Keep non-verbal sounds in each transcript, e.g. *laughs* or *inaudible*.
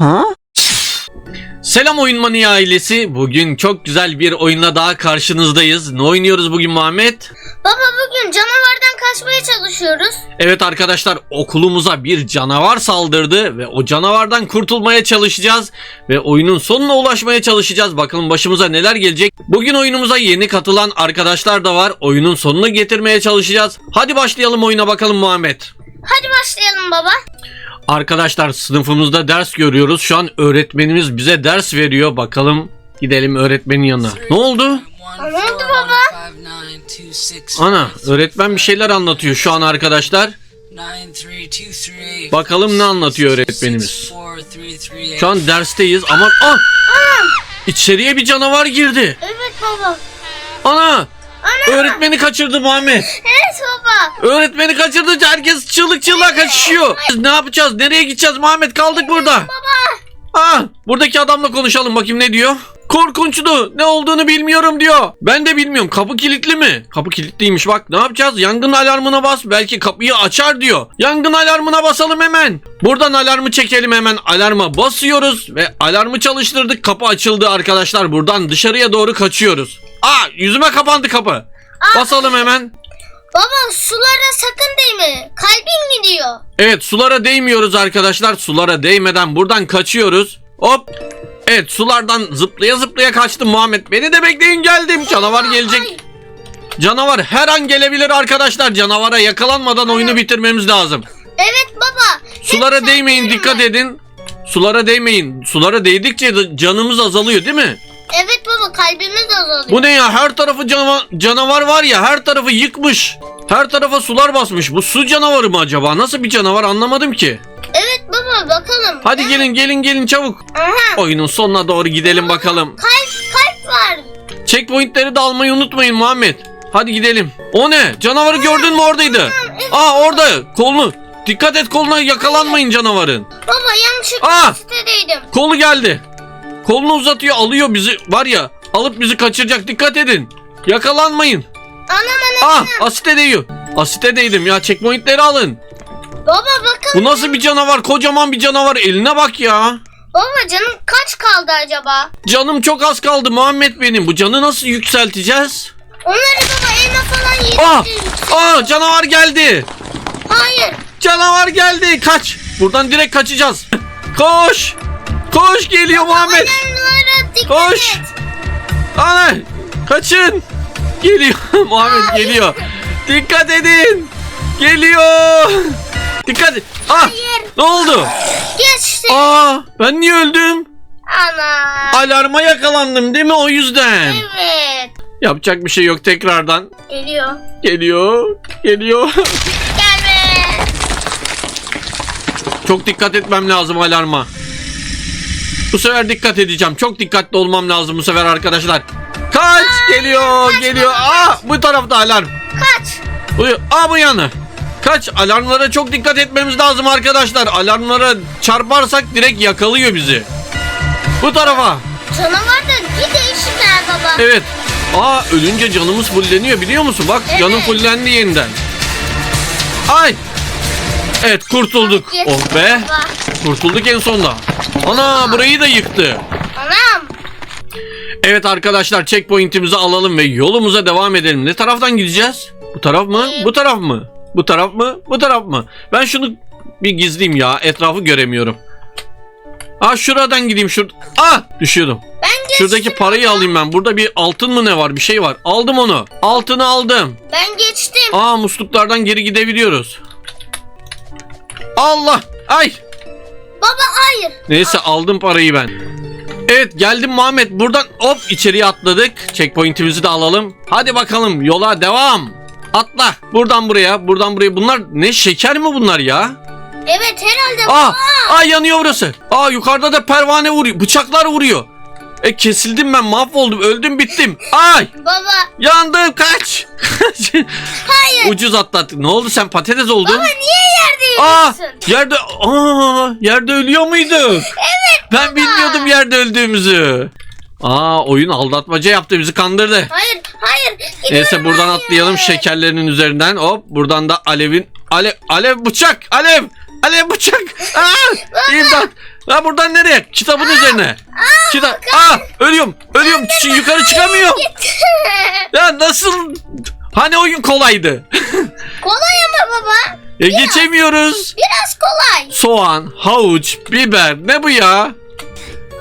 Ha? Selam Oyun Mania ailesi. Bugün çok güzel bir oyunla daha karşınızdayız. Ne oynuyoruz bugün Muhammed? Baba bugün canavardan kaçmaya çalışıyoruz. Evet arkadaşlar okulumuza bir canavar saldırdı ve o canavardan kurtulmaya çalışacağız ve oyunun sonuna ulaşmaya çalışacağız. Bakalım başımıza neler gelecek. Bugün oyunumuza yeni katılan arkadaşlar da var. Oyunun sonunu getirmeye çalışacağız. Hadi başlayalım oyuna bakalım Muhammed. Hadi başlayalım baba. Arkadaşlar sınıfımızda ders görüyoruz. Şu an öğretmenimiz bize ders veriyor. Bakalım gidelim öğretmenin yanına. Ne oldu? Ne oldu baba? Ana öğretmen bir şeyler anlatıyor şu an arkadaşlar. Bakalım ne anlatıyor öğretmenimiz. Şu an dersteyiz ama ah! İçeriye bir canavar girdi. Evet baba. Ana! Öğretmeni kaçırdı Muhammed. Evet baba. Öğretmeni kaçırdı. Herkes çığlık çığlığa kaçışıyor. Biz ne yapacağız? Nereye gideceğiz Muhammed? Kaldık burada. Ah, buradaki adamla konuşalım bakayım ne diyor. Korkunçtu. Ne olduğunu bilmiyorum diyor. Ben de bilmiyorum. Kapı kilitli mi? Kapı kilitliymiş bak. Ne yapacağız? Yangın alarmına bas. Belki kapıyı açar diyor. Yangın alarmına basalım hemen. Buradan alarmı çekelim hemen. Alarma basıyoruz ve alarmı çalıştırdık. Kapı açıldı arkadaşlar. Buradan dışarıya doğru kaçıyoruz. Aa, yüzüme kapandı kapı. Basalım hemen. Baba sulara sakın değme. Kalbin gidiyor. Evet sulara değmiyoruz arkadaşlar. Sulara değmeden buradan kaçıyoruz. Hop. Evet sulardan zıplaya zıplaya kaçtım Muhammed. Beni de bekleyin geldim. Canavar gelecek. Ay, Canavar her an gelebilir arkadaşlar. Canavara yakalanmadan oyunu bitirmemiz lazım. Evet baba. Sulara değmeyin dikkat edin. Sulara değmeyin. Sulara değdikçe de canımız azalıyor değil mi? Evet baba kalbimiz azalıyor. Bu ne ya her tarafı cana- canavar var ya her tarafı yıkmış. Her tarafa sular basmış. Bu su canavarı mı acaba? Nasıl bir canavar anlamadım ki. Evet baba bakalım. Hadi gelin gelin gelin çabuk. Aha. Oyunun sonuna doğru gidelim bakalım. Kalp kalp var. Checkpointleri de almayı unutmayın Muhammed. Hadi gidelim. O ne? Canavarı gördün mü oradaydı? Aa orada. Kolunu. Dikkat et koluna yakalanmayın canavarın. Baba yanlışlıkla Aa! sitedeydim. Kolu geldi. Kolunu uzatıyor alıyor bizi. Var ya alıp bizi kaçıracak. Dikkat edin. Yakalanmayın. Anam anam. Ah asite değiyor. Asite değdim ya checkpointleri alın. Baba bakın. Bu nasıl bir canavar? Kocaman bir canavar. Eline bak ya. Baba canım kaç kaldı acaba? Canım çok az kaldı Muhammed benim. Bu canı nasıl yükselteceğiz? Onları baba elma falan yedi. Ah! Ah canavar geldi. Hayır. Canavar geldi. Kaç. Buradan direkt kaçacağız. Koş. Koş geliyor Muhammed. Koş. Ana. Kaçın. Geliyor. *laughs* Muhammed geliyor. Dikkat edin. Geliyor. Dikkat et. Ah. Hayır. Ne oldu? Geçti. Aa ben niye öldüm? Ana. Alarma yakalandım değil mi o yüzden? Evet. Yapacak bir şey yok tekrardan. Geliyor. Geliyor. Geliyor. Gelme. Çok dikkat etmem lazım alarma. Bu sefer dikkat edeceğim. Çok dikkatli olmam lazım bu sefer arkadaşlar. Kaç geliyor geliyor. Aa bu tarafta alarm. Kaç. Bu, aa bu yana. Kaç alarmlara çok dikkat etmemiz lazım arkadaşlar. Alarmlara çarparsak direkt yakalıyor bizi. Bu tarafa. Canavar da bir değişik ha baba. Evet. Aa ölünce canımız fulleniyor biliyor musun? Bak Evet. canım fullendi yeniden. Ay. Evet kurtulduk. Yes, Oh be. baba. Kurtulduk en sonunda. Ana burayı da yıktı. Anam. Evet arkadaşlar checkpoint'imizi alalım ve yolumuza devam edelim. Ne taraftan gideceğiz? Bu taraf mı? Bu taraf mı? Bu taraf mı? Bu taraf mı? Ben şunu bir gizleyeyim ya. Etrafı göremiyorum. Aa şuradan gideyim şur. Ah düşüyordum. Ben. Şuradaki parayı alayım ben. Burada bir altın mı ne var? Bir şey var. Aldım onu. Altını aldım. Ben geçtim. Aa musluklardan geri gidebiliyoruz. Allah! Ay! Baba hayır. Neyse aldım parayı ben. Evet geldim Muhammed. Buradan hop içeriye atladık. Checkpoint'imizi de alalım. Hadi bakalım yola devam. Atla. Buradan buraya, buradan buraya. Bunlar ne şeker mi bunlar ya? Evet herhalde Aa, baba. aa yanıyor burası. Aa yukarıda da pervane vuruyor. Bıçaklar vuruyor. E kesildim ben mahvoldum. Öldüm bittim. Ay Baba. yandım kaç. Kaç. *laughs* Hayır. Ucuz atlattık. Ne oldu sen patates oldun? Baba niye yerde Aa yürüyorsun? yerde aa yerde ölüyor muyduk? Evet. Ben bilmiyordum yerde öldüğümüzü. Aa oyun aldatmaca yaptı bizi kandırdı. Hayır hayır. Gidiyorum, Neyse buradan hayır. atlayalım şekerlerinin üzerinden. Hop buradan da alevin alev alev bıçak alev Alev bıçak. Aa, imdat. Ha buradan nereye? Kitabın üzerine. Kitap. Aa, ölüyorum. Ölüyorum. Şu yukarı çıkamıyorum. *laughs* Ya nasıl? Hani oyun kolaydı. *laughs* kolay ama baba. Ya geçemiyoruz. Biraz kolay. Soğan, havuç, biber. Ne bu ya?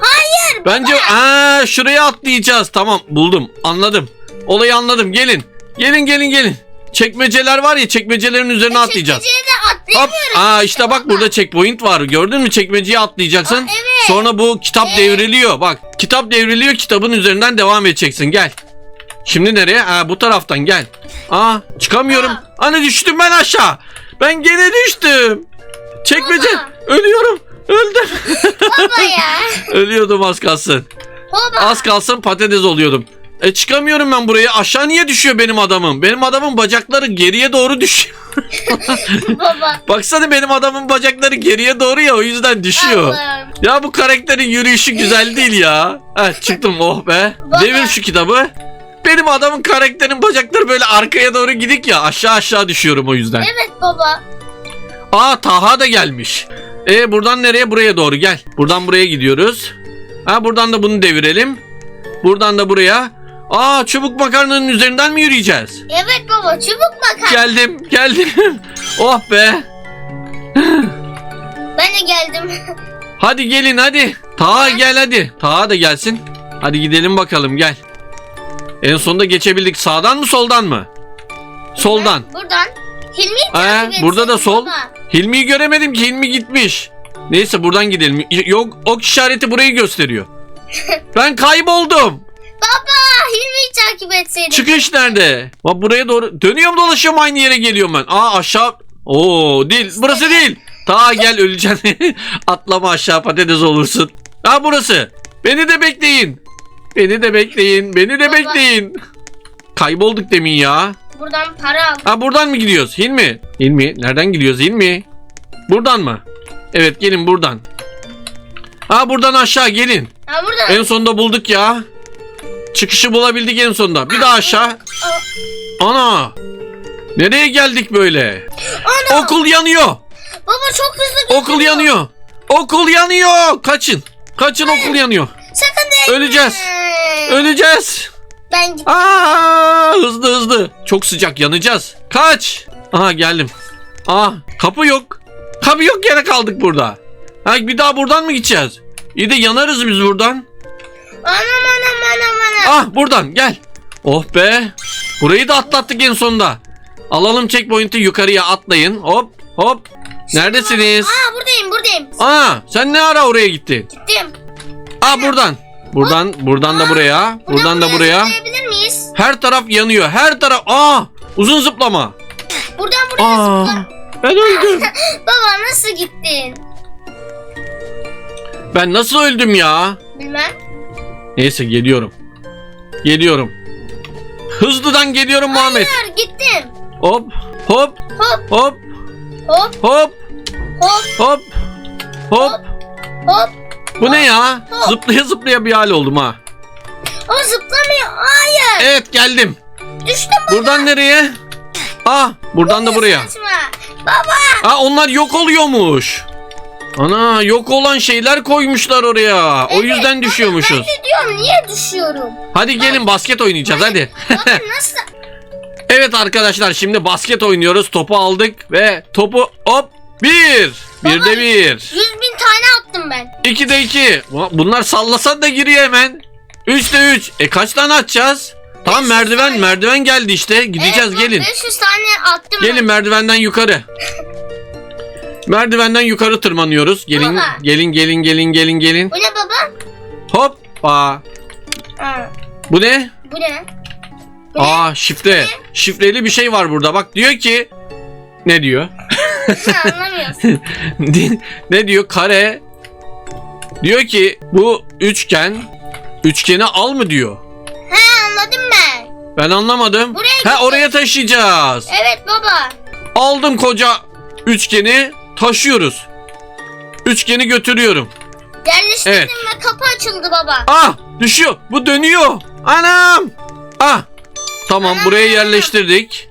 Hayır. Bence aa şuraya atlayacağız. Tamam buldum. Anladım. Olayı anladım. Gelin. Gelin gelin gelin. Çekmeceler var ya çekmecelerin üzerine atlayacağız. Çekmeceye de Hop. atlayamıyoruz. Aa işte bak burada checkpoint var. Gördün mü? Çekmeceye atlayacaksın. Aa, evet. Sonra bu kitap devriliyor. Bak kitap devriliyor. Kitabın üzerinden devam edeceksin. Gel. Şimdi nereye? Ha bu taraftan gel. Aa çıkamıyorum. Aa. Hani düştüm ben aşağı. Ben gene düştüm. Çekmece. Baba. Ölüyorum. Öldüm. Baba ya. *laughs* Ölüyordum az kalsın. Baba. Az kalsın patates oluyordum. E çıkamıyorum ben buraya. Aşağı niye düşüyor benim adamım? Benim adamın bacakları geriye doğru düşüyor. *laughs* Baba. Baksana benim adamın bacakları geriye doğru ya o yüzden düşüyor. Allah'ım. Ya bu karakterin yürüyüşü güzel *laughs* değil ya. Heh, çıktım oh be. Baba. Devir şu kitabı. Benim adamın karakterin bacakları böyle arkaya doğru gidik ya. Aşağı aşağı düşüyorum o yüzden. Evet baba. Aa Taha da gelmiş. E buradan nereye? Buraya doğru gel. Buradan buraya gidiyoruz. Ha buradan da bunu devirelim. Buradan da buraya. Aa çubuk makarnanın üzerinden mi yürüyeceğiz? Evet baba çubuk makar. Geldim, geldim. *laughs* oh be. Ben de geldim. *laughs* Hadi gelin hadi. Taha gel hadi. Taha da gelsin. Hadi gidelim bakalım gel. En sonunda geçebildik. Sağdan mı soldan mı? Soldan. Buradan. Hilmi'yi Ee, burada da sol. Baba. Hilmi'yi göremedim ki Hilmi gitmiş. Neyse buradan gidelim. Yok ok işareti burayı gösteriyor. *laughs* Ben kayboldum. Baba Hilmi'yi takip etseydin. Çıkış nerede? Bak buraya doğru dönüyorum dolaşıyorum aynı yere geliyorum ben. Aa aşağı. Oo değil. Burası değil. Ta gel öleceksin. *laughs* Atlama aşağı patates olursun. Ha burası. Beni de bekleyin. Beni de bekleyin. Beni de Baba. bekleyin. Kaybolduk demin ya. Buradan para al. Ha buradan mı gidiyoruz? Hilmi. Hilmi. Nereden gidiyoruz Hilmi? Buradan mı? Evet gelin buradan. Ha buradan aşağı gelin. Ha buradan. En sonunda bulduk ya. Çıkışı bulabildik en sonunda. Bir daha aşağı. Ana. Nereye geldik böyle? Ana. Okul yanıyor. Baba çok hızlı Okul gidiyor. yanıyor. Okul yanıyor. Kaçın. Kaçın okul yanıyor. Sakın değil. Öleceğiz. Öleceğiz. Ben. Aa, hızlı hızlı. Çok sıcak yanacağız. Kaç. Aha geldim. Aa kapı yok. Kapı yok yere kaldık burada. Ha bir daha buradan mı gideceğiz? İyi de yanarız biz buradan. Anam anam anam anam. Ah buradan gel. Oh be. Burayı da atlattık en sonunda. Alalım checkpoint'i yukarıya atlayın. Hop hop. Neredesiniz? Aa buradayım buradayım. Aa sen ne ara oraya gittin? Gittim. Aa buradan. Buradan buradan da buraya. Buradan da buraya. Zıplayabilir miyiz? Her taraf yanıyor. Her taraf. Aa uzun zıplama. Buradan buraya Aa zıpla. ben öldüm. *laughs* Baba nasıl gittin? Ben nasıl öldüm ya? Bilmem. Neyse geliyorum. Geliyorum. Hızlıdan geliyorum Muhammed. Hayır gittim. Hop hop Hop hop hop hop hop hop hop. hop. Bu ne ya? Zıplaya zıplaya bir hal oldum ha. O zıplamıyor. Hayır. Evet geldim. Düştüm baba. Buradan nereye? Ah buradan da buraya. Saçma. Baba. Aa onlar yok oluyormuş. Ana yok olan şeyler koymuşlar oraya. O Evet, yüzden baba, düşüyormuşuz. Ben de diyorum niye düşüyorum? Hadi gelin basket oynayacağız hadi. *laughs* Nasıl? evet arkadaşlar şimdi basket oynuyoruz. Topu aldık ve topu hop bir. Bir Baba, de bir. Yüz bin tane attım ben. İki de iki. Bunlar sallasan da giriyor hemen. Üç de üç. E kaç tane atacağız? 500 merdiven tane. merdiven geldi işte. Gideceğiz Evet, gelin. 500 tane attım Gelin ben. merdivenden yukarı. *laughs* Merdivenden yukarı tırmanıyoruz. Gelin Baba. gelin gelin gelin gelin gelin. Bu ne baba? Hoppa. Aa, Bu ne? bu ne? Bu ne? Aa şifre. Şifreli bir şey var burada. Bak diyor ki ne diyor? Sen anlamıyorsun. *laughs* ne diyor? Kare. Diyor ki bu üçgen üçgeni al mı diyor. He anladım ben. Ben anlamadım. Buraya ha oraya taşıyacağız. Evet baba. Aldım koca üçgeni taşıyoruz. Üçgeni götürüyorum. Yerleştirdim Evet. ve kapı açıldı baba. Ah düşüyor. Bu dönüyor. Anam. Ah. Tamam buraya yerleştirdik.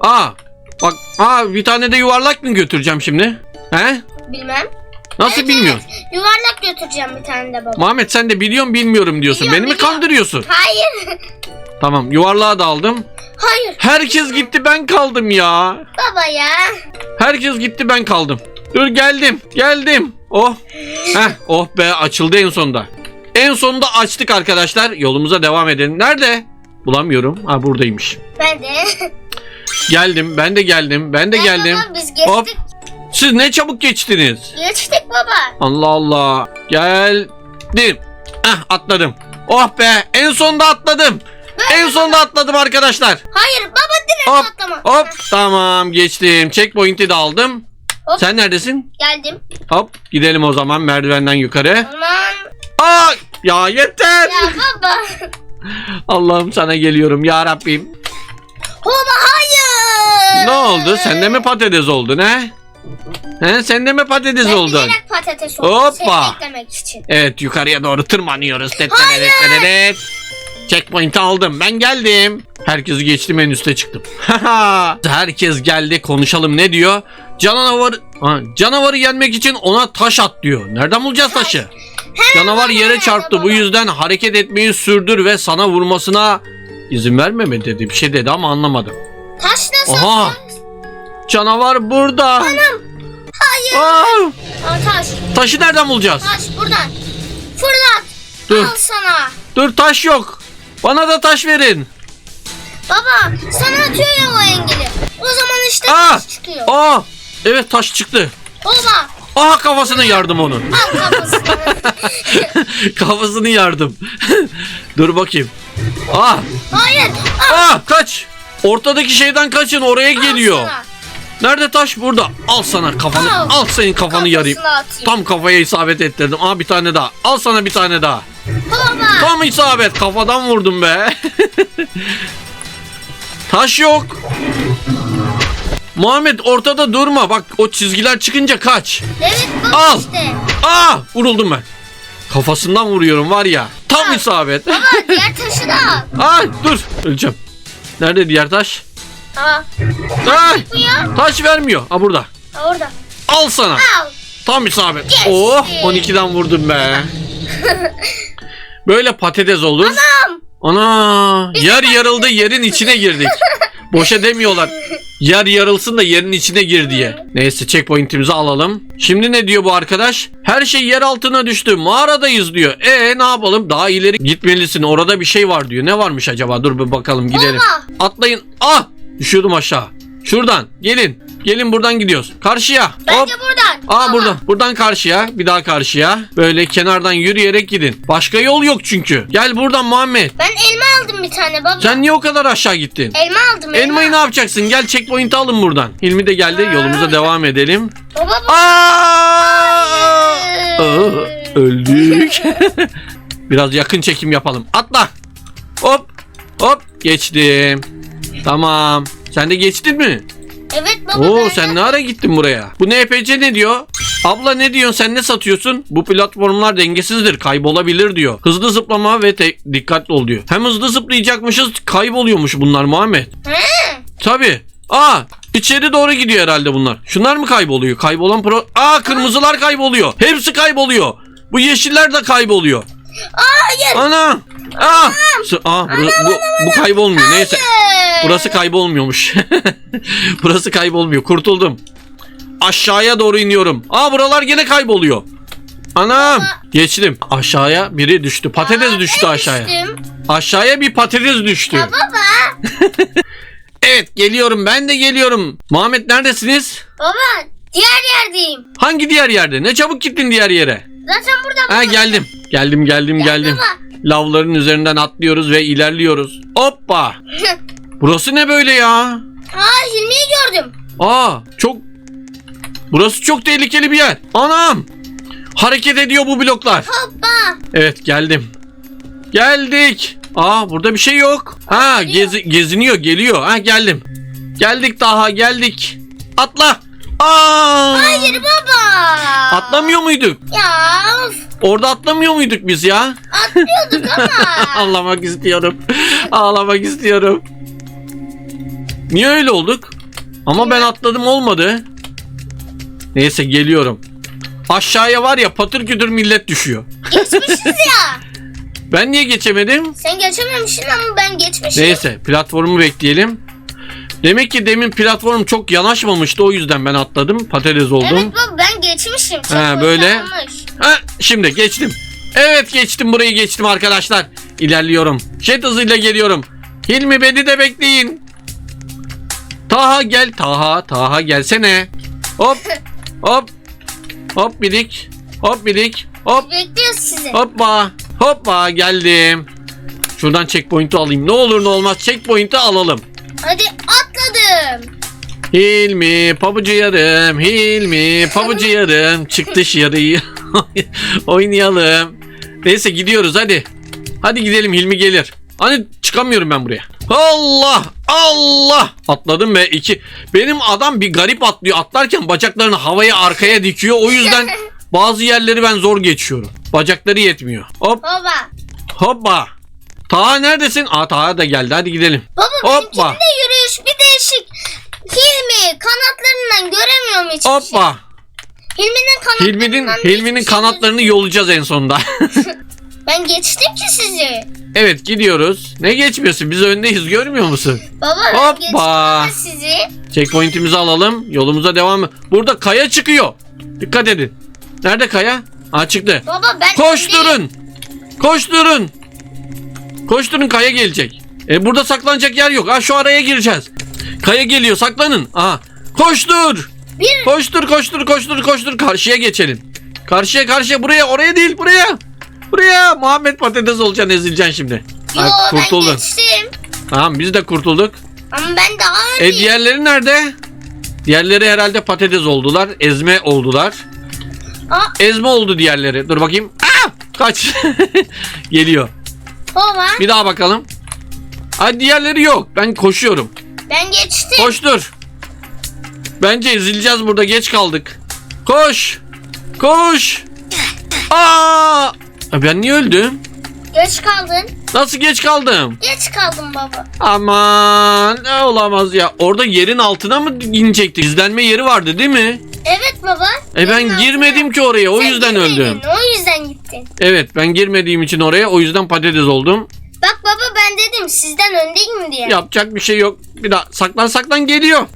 Ah. Bak ah bir tane de yuvarlak mı götüreceğim şimdi? He? Bilmem. Nasıl Evet, bilmiyorsun? evet. Yuvarlak götüreceğim bir tane de baba. Muhammed sen de biliyorum bilmiyorum diyorsun. Biliyorum, Beni mi biliyorum. kandırıyorsun? Hayır. Tamam yuvarlığa da aldım. Hayır. Herkes gitti ben kaldım ya. Baba ya. Herkes gitti ben kaldım. Dur geldim geldim. Oh. Heh, oh be açıldı en sonunda. En sonunda açtık arkadaşlar. Yolumuza devam edelim. Nerede? Bulamıyorum. Ha buradaymış. Ben de. Geldim. Ben de geldim. Ben de Ben geldim. Baba, biz geçtik. Hop. Siz ne çabuk geçtiniz. Geçtik baba. Allah Allah. Geldim. Ah atladım. Oh be en sonunda atladım. En sonunda atladım arkadaşlar. Hayır baba direkt Hop atlama. hop tamam geçtim. Checkpoint'i de aldım. Hop. Sen neredesin? Geldim. Hop gidelim o zaman merdivenden yukarı. Aman. Aa ya yeter. Ya baba. *laughs* Allah'ım sana geliyorum ya Rabbim. Baba hayır. Ne oldu? Sen de mi patates oldun he? He sen de mi patates Ben oldun? bilerek patates oldum. Hoppa. Seni beklemek için. Evet yukarıya doğru tırmanıyoruz. Tet tet Hayır. tet tet tet. Checkpoint'i aldım. Ben geldim. Herkesi geçtim en üste çıktım. *laughs* Herkes geldi. Konuşalım ne diyor? Canavar ha, canavarı yenmek için ona taş at diyor. Nereden bulacağız taşı? Canavar yere çarptı. Bu yüzden hareket etmeyi sürdür ve sana vurmasına izin verme mi dedi. Bir şey dedi ama anlamadım. Taş nasıl Aha. Canavar burada. Hayır. Aa, Aa, taş. taşı nereden bulacağız? Taş buradan. Fırlat. Dur. Al sana. Dur taş yok. Bana da taş verin. Baba sana atıyor ya o engeli. O zaman işte Aa! taş çıkıyor. Aa, evet taş çıktı. Baba Aha kafasını yardım onun. al kafasını. *laughs* kafasını yardım. *laughs* Dur bakayım. Aa, Hayır. Al, aa kaç. Ortadaki şeyden kaçın oraya geliyor. sana. Nerede taş? Burada. Al sana kafanı. Al. Al senin kafanı yarayım. Kafasına atayım. Tam kafaya isabet ettirdim. Aa bir tane daha. Al sana bir tane daha. Baba. Tam isabet. Kafadan vurdum be. *laughs* Taş yok. Muhammed ortada durma. Bak o çizgiler çıkınca kaç. Evet baba Al. işte. Aa vuruldum ben. Kafasından vuruyorum var ya. Tam isabet. Baba *laughs* diğer taşı da al. Ay dur öleceğim. Nerede diğer taş? Aa, Ay, bu ya. taş vermiyor. Ha burada. Aa, Orada. Al sana. Al. Tam isabet. Oh 12'den vurdum be. *laughs* Böyle patates olur. Tamam. Ana yer yarıldı yerin içine girdik. Boşa demiyorlar. Yer yarılsın da yerin içine gir diye. Neyse checkpoint'imizi alalım. Şimdi ne diyor bu arkadaş? Her şey yer altına düştü. Mağaradayız diyor. E ne yapalım? Daha ileri gitmelisin. Orada bir şey var diyor. Ne varmış acaba? Dur bir bakalım gidelim. Atlayın. Ah! Düşüyordum aşağı. Şuradan. Gelin. Gelin buradan gidiyoruz. Karşıya. Hop. Bence buradan. Aa Baba. buradan. Buradan karşıya. Bir daha karşıya. Böyle kenardan yürüyerek gidin. Başka yol yok çünkü. Gel buradan Muhammed. Ben elma aldım bir tane baba. Sen niye o kadar aşağı gittin? Elma aldım elma. Elmayı ne yapacaksın? Gel checkpoint'i alın buradan. Hilmi de geldi. Yolumuza devam edelim. Baba bu. Aa! Aa, öldük. *laughs* Biraz yakın çekim yapalım. Atla. Hop. Hop. Geçtim. Tamam. Sen de geçtin mi? Evet baba. Oo ben sen ne ara gittin buraya? Bu NPC ne diyor? Abla ne diyorsun sen ne satıyorsun? Bu platformlar dengesizdir kaybolabilir diyor. Hızlı zıplama ve dikkatli ol diyor. Hem hızlı zıplayacakmışız kayboluyormuş bunlar Muhammed. He. Tabi. Aa içeri doğru gidiyor herhalde bunlar. Şunlar mı kayboluyor? Kaybolan pro... Aa kırmızılar kayboluyor. Hepsi kayboluyor. Bu yeşiller de kayboluyor. Hayır. Ana. Aa. Sı- Aa bura- bu, bu kaybolmuyor. Neyse. Burası kaybolmuyormuş. *laughs* Burası kaybolmuyor. Kurtuldum. Aşağıya doğru iniyorum. Aa buralar gene kayboluyor. Anam. Geçtim. Aşağıya biri düştü. Patates düştü aşağıya. düştüm. Aşağıya bir patates düştü. Ya baba. *laughs* Evet geliyorum ben de geliyorum. Muhammed neredesiniz? Baba diğer yerdeyim. Hangi diğer yerde? Ne çabuk gittin diğer yere. Zaten burada. Ha geldim. Geldim geldim Gel geldim. Lavların üzerinden atlıyoruz ve ilerliyoruz. Hoppa. *laughs* Burası ne böyle ya? Aa Hilmi'yi gördüm. Aa çok Burası çok tehlikeli bir yer. Anam. Hareket ediyor bu bloklar. Hoppa. Evet geldim. Geldik. Aa burada bir şey yok. Ha gezi, geziniyor geliyor. Ha geldim. Geldik daha geldik. Atla. Aa! Hayır baba. Atlamıyor muyduk? Ya of, Orada atlamıyor muyduk biz ya? atlıyorduk ama. *laughs* Ağlamak istiyorum. Ağlamak istiyorum. Niye öyle olduk? Ama ben atladım olmadı. Neyse geliyorum. Aşağıya var ya patır kütür millet düşüyor. Geçmişiz ya. Ben niye geçemedim? Sen geçememişsin ama ben geçmişim. Neyse platformu bekleyelim. Demek ki demin platform çok yanaşmamıştı o yüzden ben atladım patates oldum. Evet baba ben geçmişim. Sen Ha, böyle. Ha, şimdi geçtim. Evet geçtim burayı geçtim arkadaşlar. İlerliyorum. Jet hızıyla geliyorum. Hilmi beni de bekleyin. Taha gel Taha Taha gelsene. Hop hop hop birik hop birik hop Bekliyoruz sizi. hoppa hoppa geldim. Şuradan checkpoint'i alayım. Ne olur ne olmaz checkpoint'i alalım. Hadi atladım. Hilmi pabucu yarım Hilmi pabucu yarım çık dışarıyı *laughs* oynayalım. Neyse gidiyoruz hadi. Hadi gidelim Hilmi gelir. Hani çıkamıyorum ben buraya. Allah Allah atladım ve iki. Benim adam bir garip atlıyor. Atlarken bacaklarını havaya arkaya dikiyor. O yüzden *laughs* bazı yerleri ben zor geçiyorum. Bacakları yetmiyor. Hop Baba. hoppa. Taha neredesin? Aa Taha da geldi hadi gidelim. Baba Hoppa. benimkinin de yürüyüş bir değişik. Hilmi kanatlarından göremiyorum hiçbir şey. Hoppa. Hilmi'nin kanatlarından Hilmi'nin Hilmi'nin kanatlarını yolacağız en sonunda. *laughs* Ben geçtim ki sizi. evet gidiyoruz. Ne geçmiyorsun? Biz öndeyiz görmüyor musun? Baba ben Hoppa. geçtim de sizi. Checkpoint'imizi alalım. Yolumuza devam. Burada kaya çıkıyor. Dikkat edin. Nerede kaya? Aa çıktı. Baba ben. Koşturun. Koşturun. Koşturun kaya gelecek. E burada saklanacak yer yok. Ha şu araya gireceğiz. Kaya geliyor saklanın. Aha. Koştur. Bir Koştur koştur koştur koştur karşıya geçelim. Karşıya karşıya buraya oraya değil buraya. Buraya Muhammed patates olacaksın ezileceksin şimdi. Yo Ha, ben kurtuldun. geçtim. Tamam biz de kurtulduk. Ama ben daha E öndeyim. diğerleri nerede? Diğerleri herhalde patates oldular. Ezme oldular. Aa, Ezme oldu diğerleri. Dur bakayım. Aa! Kaç. *laughs* Geliyor. baba Bir daha bakalım. Ay diğerleri yok. Ben koşuyorum. ben geçtim. Koştur. Bence ezileceğiz burada. Geç kaldık. Koş. Koş. Aa! Ben niye öldüm? Geç kaldın. Nasıl geç kaldım? Geç kaldın baba. Aman ne olamaz ya. Orada yerin altına mı inecektik? Gizlenme yeri vardı değil mi? Evet baba. E ben Yerin girmedim altına- ki oraya. O Sen yüzden girmedin, öldüm. O yüzden gittin. Evet ben girmediğim için oraya. O yüzden patates oldum. Bak baba ben dedim sizden öndeyim diye. Yapacak bir şey yok. Bir daha saklan saklan geliyor.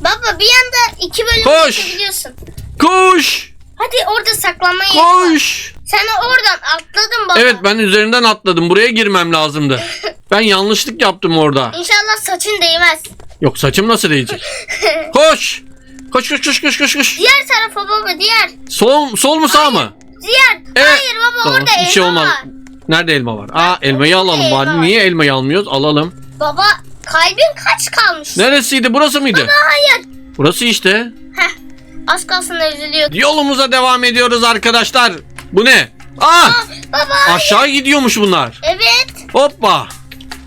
Baba bir anda iki bölüm Koş. geçebiliyorsun. Koş. Hadi orada saklanma yeri var. Koş. Sen oradan atladın baba. Evet ben üzerinden atladım. Buraya girmem lazımdı. *laughs* Ben yanlışlık yaptım orada. İnşallah saçın değmez. Yok saçım nasıl değecek? *laughs* Koş. Koş koş koş koş koş koş. diğer tarafa baba diğer. Sol sol mu sağ mı? Diğer. Evet. Hayır baba Tamam, orada bir elma şey olmaz. var. Nerede elma var? Aa elmayı alalım elma bari. var. Niye elmayı almıyoruz? Alalım. Baba kalbin kaç kalmış? Neresiydi? Burası mıydı? Hayır. Burası işte. Heh. Az kalsın üzülüyor. Yolumuza devam ediyoruz arkadaşlar. Bu ne? Aa! Aa, baba. Aşağı gidiyormuş bunlar. Evet. Hoppa.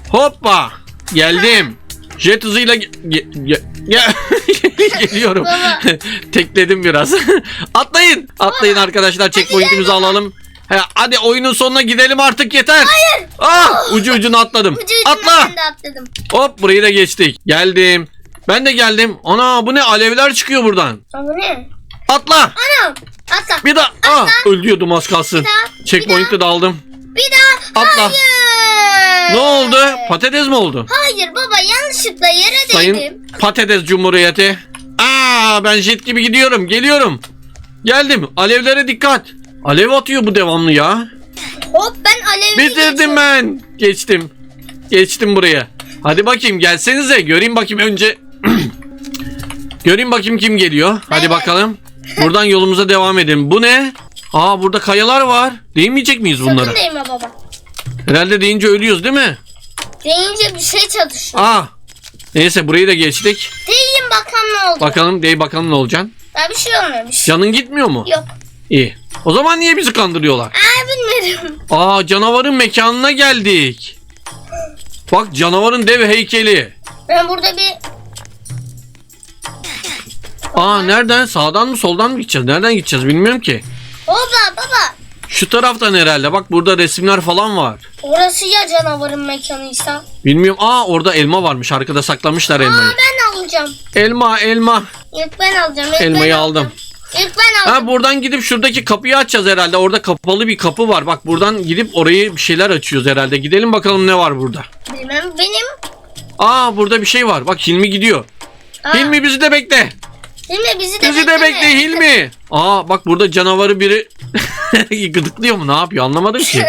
Hoppa. Geldim. Jet hızıyla ge- ge- ge- ge- *laughs* geliyorum. Baba. *laughs* Tekledim biraz. *laughs* Atlayın. Atlayın arkadaşlar. Checkpoint'imizi alalım. He, hadi oyunun sonuna gidelim artık yeter. Hayır. Ah, ucu ucuna atladım. Ucu ucuna Atla. ben de atladım. Hop burayı da geçtik. Geldim. Ben de geldim. Ana bu ne? Alevler çıkıyor buradan. Ama ne? Atla. Anam. Atla. Bir daha. Ah, ölüyordum az kalsın. Bir daha, Checkpoint'i de aldım. Bir daha. Atla. Hayır. Ne oldu? Patates mi oldu? Hayır baba yanlışlıkla yere değdim. Sayın Patates Cumhuriyeti. Aa ben jet gibi gidiyorum. Geliyorum. Geldim. Alevlere dikkat. Alev atıyor bu devamlı ya. Hop ben alevi Bitirdim ben. Geçtim. Geçtim buraya. Hadi bakayım gelsenize. Göreyim bakayım önce. *clears throat* Göreyim bakayım kim geliyor. Hadi bakalım. Buradan yolumuza devam edelim. Bu ne? Aa burada kayalar var. Değmeyecek miyiz bunlara? Sakın değme baba. Herhalde deyince ölüyoruz değil mi? Deyince bir şey çalışıyor. Aa. Neyse burayı da geçtik. Deyin bakalım ne oldu. Bakalım dey bakalım ne olacaksın. Daha bir şey olmamış. Canın gitmiyor mu? Yok. İyi. O zaman niye bizi kandırıyorlar? Aa bilmiyorum. Aa canavarın mekanına geldik. Bak canavarın dev heykeli. Ben burada bir Aa nereden? Sağdan mı soldan mı gideceğiz? Nereden gideceğiz bilmiyorum ki. Baba baba. Şu taraftan herhalde. Bak burada resimler falan var. Orası ya canavarın mekanıysa. Bilmiyorum. Aa orada elma varmış. Arkada saklamışlar Aa elmayı. ben alacağım. Elma elma. Yok ben alacağım. Yok, ben Elmayı alacağım. aldım. İlk ben aldım. Ha buradan gidip şuradaki kapıyı açacağız herhalde. Orada kapalı bir kapı var. Bak buradan gidip orayı bir şeyler açıyoruz herhalde. Gidelim bakalım ne var burada. Bilmem benim. Aa burada bir şey var. Bak Hilmi gidiyor. Aa, Hilmi bizi de bekle. Hilmi bizi de Bizi de bekle Hilmi. Aa bak burada canavarı biri *laughs* gıdıklıyor mu? Ne yapıyor? Anlamadım ki.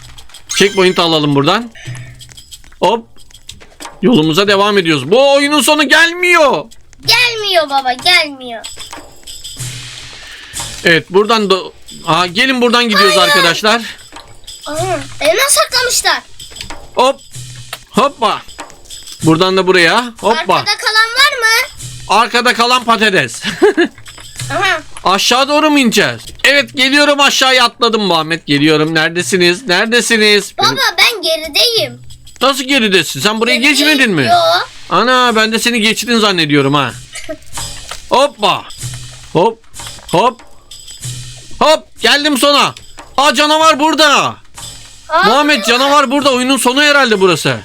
*laughs* Checkpoint alalım buradan. Hop. Yolumuza devam ediyoruz. Bu oyunun sonu gelmiyor. gelmiyor baba gelmiyor. Evet buradan da... Aa, gelin buradan gidiyoruz Hayır. arkadaşlar. Aha, elma saklamışlar. Hop. Hoppa. Buradan da buraya. Hoppa. Arkada kalan var mı? Arkada kalan patates. *laughs* Aha. Aşağı doğru mu ineceğiz? Evet geliyorum aşağıya atladım Muhammed. Geliyorum. Neredesiniz? Neredesiniz? Baba ben gerideyim. Nasıl geridesin? Sen buraya Gerideyim. geçmedin mi? Yo. Ana ben de seni geçtin zannediyorum ha. *laughs* Hoppa. Hop. Hop. Geldim sona. Aa canavar burada. Aa, Muhammed canavar burada. Oyunun sonu herhalde burası.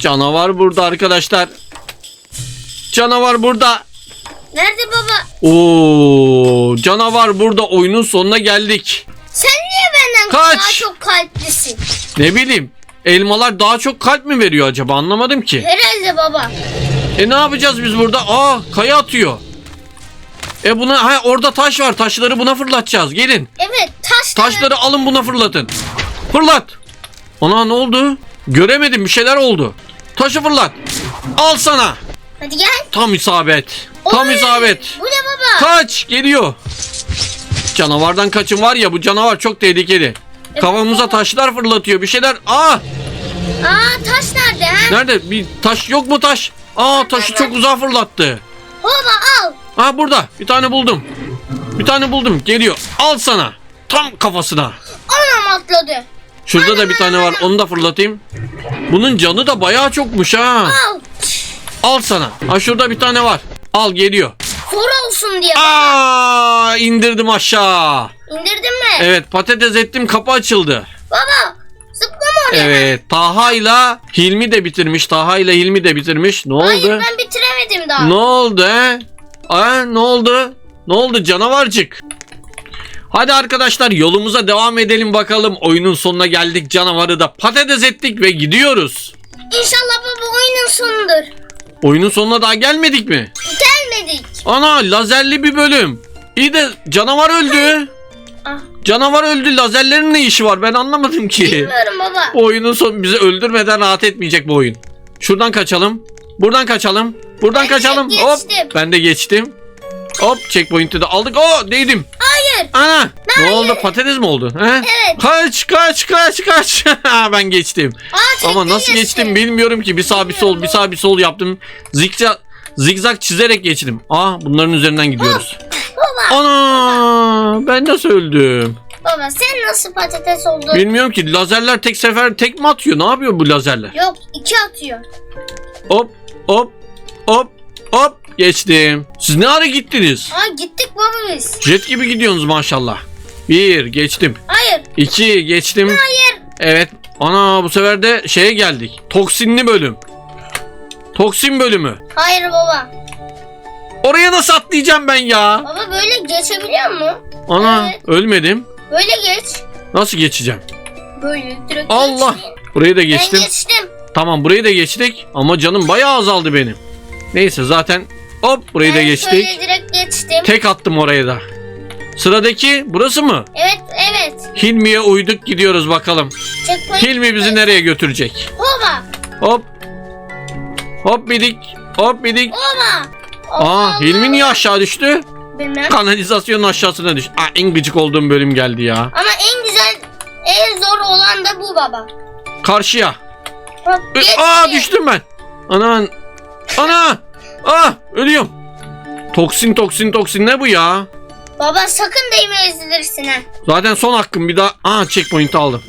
Canavar burada arkadaşlar. Canavar burada. Nerede baba? Oo, canavar burada. Oyunun sonuna geldik. Sen niye benden Kaç. daha çok kalplisin? Ne bileyim. Elmalar daha çok kalp mi veriyor acaba? Anlamadım ki. Herhalde baba. E ne yapacağız biz burada? Aa, kaya atıyor. E buna ha orada taş var. Taşları buna fırlatacağız. Gelin. Evet taşları. Taşları alın buna fırlatın. Fırlat. Ana ne oldu? Göremedim bir şeyler oldu. Taşı fırlat. Al sana. Hadi gel. Tam isabet. Tam Oy, isabet. Bu ne baba? Kaç geliyor. Canavardan kaçın var ya bu canavar çok tehlikeli. Kafamıza taşlar fırlatıyor bir şeyler. Aa Aa taş nerede ha? nerede bir taş yok mu taş? Aa taşı çok uzağa fırlattı. Baba Aa burada bir tane buldum. Bir tane buldum geliyor. Al sana. Tam kafasına. Anam atladı. Şurada da bir tane var onu da fırlatayım. Bunun canı da bayağı çokmuş ha. Al. Al sana. Ha şurada bir tane var. Al geliyor. Zor olsun diye. Aa indirdim aşağı. İndirdin mi? Evet patates ettim kapı açıldı. Baba zıplama oraya. Evet Taha'yla Hilmi de bitirmiş. Taha'yla Hilmi de bitirmiş. Ne oldu? Hayır ben bitiremedim daha. Ne oldu he? Aa, ne oldu? Ne oldu canavarcık? Hadi arkadaşlar yolumuza devam edelim bakalım. Oyunun sonuna geldik. Canavarı da patates ettik ve gidiyoruz. İnşallah baba oyunun sonudur. Oyunun sonuna daha gelmedik mi? Gelmedik. Ana lazerli bir bölüm. İyi de canavar öldü. Ah, Canavar öldü. Lazerlerin ne işi var? Ben anlamadım ki. bilmiyorum baba. Bu oyunun son bizi öldürmeden rahat etmeyecek bu oyun. Şuradan kaçalım. Buradan kaçalım. Buradan Ben kaçalım. geçtim. Hop. Ben de geçtim. Hop checkpoint'i de aldık. Oo değdim. Hayır. Ana. Ne oldu? Patates mi oldu? He? Evet. Kaç kaç kaç kaç. *laughs* ben geçtim. Aa, Ama nasıl geçti. geçtim bilmiyorum ki. Bir sağ bir sol bir sağ bir sol yaptım. Zigzag zigzag çizerek geçtim. Aa bunların üzerinden gidiyoruz. Baba. Ana ben nasıl öldüm? Baba sen nasıl patates oldun? Bilmiyorum ki lazerler tek sefer tek mi atıyor? Ne yapıyor bu lazerler? Yok iki atıyor. Hop hop hop hop geçtim. Siz ne ara gittiniz? Aa gittik baba biz. Jet gibi gidiyorsunuz maşallah. Bir geçtim. Hayır. İki geçtim. Hayır. Evet. Ana bu sefer de şeye geldik. Toksinli bölüm. Toksin bölümü. Hayır baba. Oraya nasıl atlayacağım ben ya? Baba böyle geçebiliyor mu? Ana Evet. ölmedim. Böyle geç. Nasıl geçeceğim? Böyle direkt Allah. geçtin. Burayı da Ben geçtim. Tamam burayı da geçtik ama canım bayağı azaldı benim. Neyse zaten hop burayı da geçtik. şöyle direkt geçtim. Tek attım oraya da. Sıradaki burası mı? Evet evet. Hilmi'ye uyduk gidiyoruz bakalım. Checkpoint. Hilmi bizi nereye götürecek? Baba. Hop. Hop bidik. Hop bidik. Baba. Aa Hilmi niye aşağı düştü? Bilmem. Kanalizasyonun aşağısına düştü. Aa en gıcık olduğum bölüm geldi ya. Ama en güzel, en zor olan da bu baba. Karşıya. Geçti. Aa düştüm ben. Anan. Ana. Ah ölüyorum. Toksin toksin toksin ne bu ya? Baba sakın değme ezilirsin ha. Zaten son hakkım bir daha. Aa checkpoint aldım.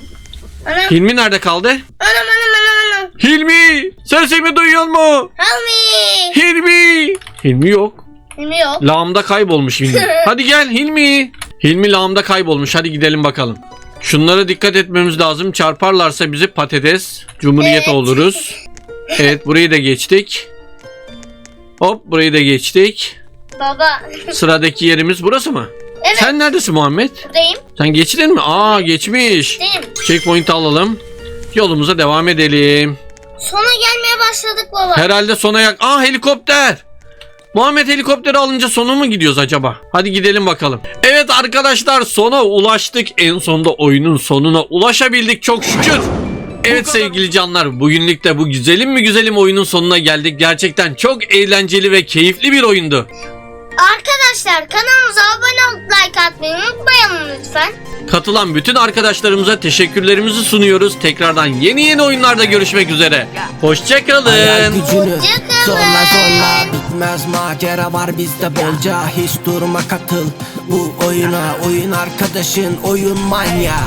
Anam, Hilmi nerede kaldı? anam, anam, anam, anam. Hilmi! Sesimi duyuyor mu? Help me. Hilmi! Hilmi yok. Bilmiyor. Lağımda kaybolmuş Hilmi. *laughs* Hadi gel Hilmi. Hilmi lağımda kaybolmuş. Hadi gidelim bakalım. Şunlara dikkat etmemiz lazım. Çarparlarsa bizi patates, cumhuriyet Evet. oluruz. Evet burayı da geçtik. Hop burayı da geçtik. Baba. Sıradaki yerimiz burası mı? Evet. Sen neredesin Muhammed? Buradayım. Sen geçtin mi? Aa geçmiş. Değil. Checkpoint alalım. Yolumuza devam edelim. Sona gelmeye başladık baba. Herhalde sona yak... Aa helikopter. Muhammed helikopteri alınca sona mı gidiyoruz acaba? Hadi gidelim bakalım. Evet arkadaşlar sona ulaştık. En sonunda oyunun sonuna ulaşabildik çok şükür. Evet sevgili canlar bugünlük de bu güzelim mi güzelim oyunun sonuna geldik. Gerçekten çok eğlenceli ve keyifli bir oyundu. Arkadaşlar kanalımıza abone olup like atmayı unutmayalım lütfen. Katılan bütün arkadaşlarımıza teşekkürlerimizi sunuyoruz. Tekrardan yeni yeni oyunlarda görüşmek üzere. Hoşçakalın. Gücünü Hoşçakalın. Zorla zorla bitmez macera var bizde bolca Hiç durma katıl bu oyuna Oyun arkadaşın oyun manya